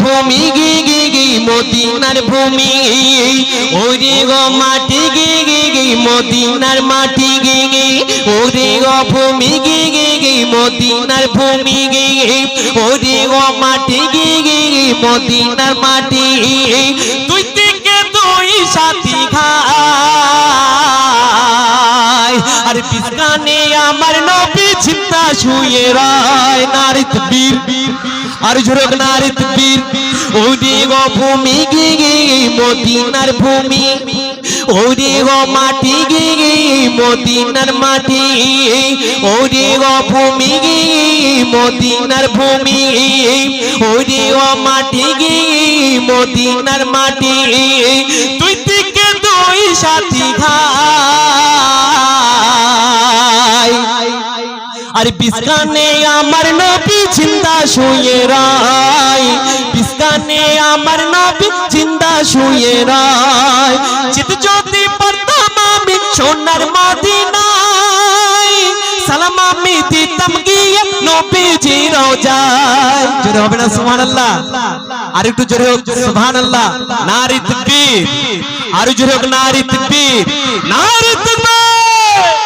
ভূমি, গি গি গি, মদিনার ভূমি। ওরে গো মাটি, গি গি গি, মদিনার মাটি, গি গি। ওরে গো ভূমি, গি গি গি, মদিনার ভূমি, গি গি। ওরে গো মাটি, গি গি গি, মদিনার মাটি। তুই থেকে তুই সাথী খায় আর বিস্কানে আমার নবী চিন্তা শুয়ে রায়। নারিত বীর আর গো ভূমি, গি গি, মদিনার ভূমি। ওরে গো মাটি, গি গি, মদিনার মাটি। ওরে গো ভূমি, গি মদিনার ভূমি। ওরে গো মাটি, গি মদিনার মাটি। তুই থেকে দুই সাথী খাই আর বিস্কানে আমার নবী জিন্দা শুয়ে রায়। বিস্কানে আমার নবী জিন্দা শুয়ে রায়। চিত যদি পারতাম আমি সোনার মদিনায়। সালাম আমি দিতাম গিয়ে নবীজি রোজায়। জোরে হবে না, সুবহানাল্লাহ। আর একটু জোরে হোক, সুবহানাল্লাহ। নারী তাকবীর। আর জোরে হোক, নারী তাকবীর। নারী তাকবীর!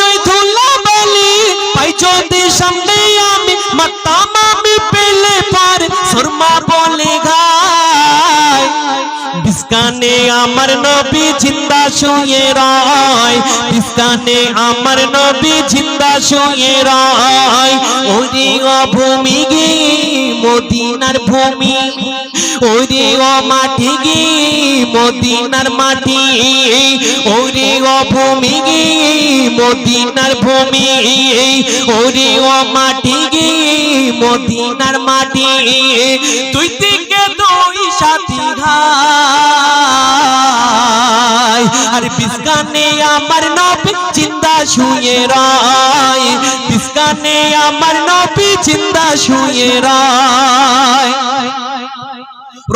বিস্কানে আমার নবী জিন্দা শুয়ে রয় বিস্কানে আমার নবী জিন্দা শুয়ে রয়। ওরে ও ভূমি গে, মদিনার ভূমি, ওরে ও মাটি গে, মদিনার মাটি। ওরে ও ভূমি গে, মদিনার ভূমি, ওরে ও মাটি গে, মদিনার মাটি। তুই ঘাই আর বিস্কানে আমার নবী চিন্তা শুয়ে রায় বিস্কানে আমার নবী চিন্তা শুয়ে রায়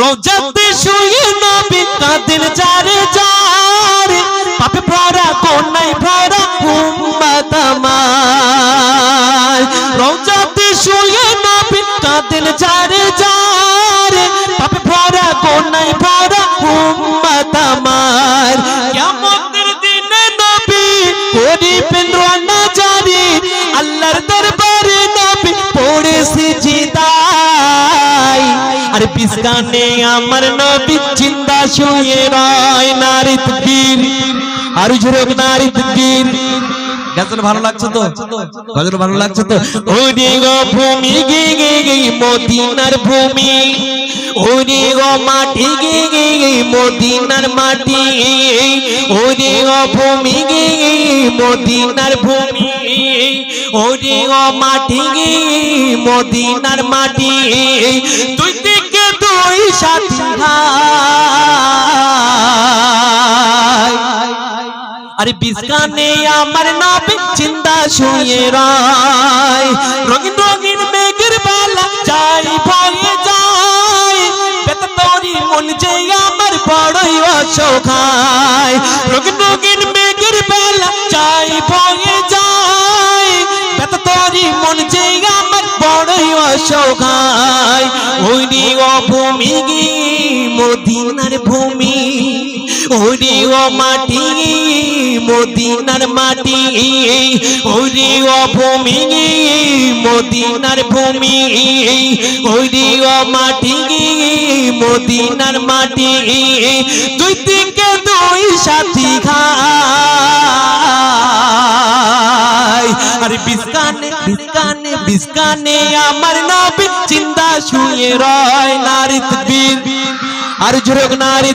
রোজাতে শুয়ে নবী কাঁদেন যারে যার রানা জারি আল্লাহর দরবারে নবী পড়ে জিদাই আর পিসকানে আমার নবী চিন্তা শুয়ে রয় নারী তকবীর আর ঝুরক নারী তকবীর গাজন ভালো লাগছে তো? গাজন ভালো লাগছে তো? ওরে গো ভূমি, গে গে গে, মদিনার ভূমি। ওরে গো মাটি, গে গে গে, মদিনার মাটি। ওরে গো ভূমি, গে গে মদিনার ভূমি। ওরে গো মাটি, গে মদিনার মাটি। তুই থেকে তুই সাথী আরে বিস্কানে আমার নামে চিন্তা শুয়ে রায়। রঙিন রঙিন মেঘের বেলা যাই ভয়ে যায়। বেতা তোরি মন যে আমার বড়ই অসখায় রঙিন রঙিন মেঘের বেলা যাই ভয়ে যায়। বেতা তোরি মন যে আমার বড়ই অসখায় ওই রে ও ভূমি মদিনার ভূমি ওরে ও মাটি মদিনার মাটি, ওরে ও ভূমি মদিনার ভূমি, ওরে ও মাটি মদিনার মাটি। দুই থেকে দুই সাথী খাই আর বিস্কানে বিস্কানে বিস্কানে আমার নবী চিন্তা শুয়ে রয় নারী তকবীর। আর জোরক নারী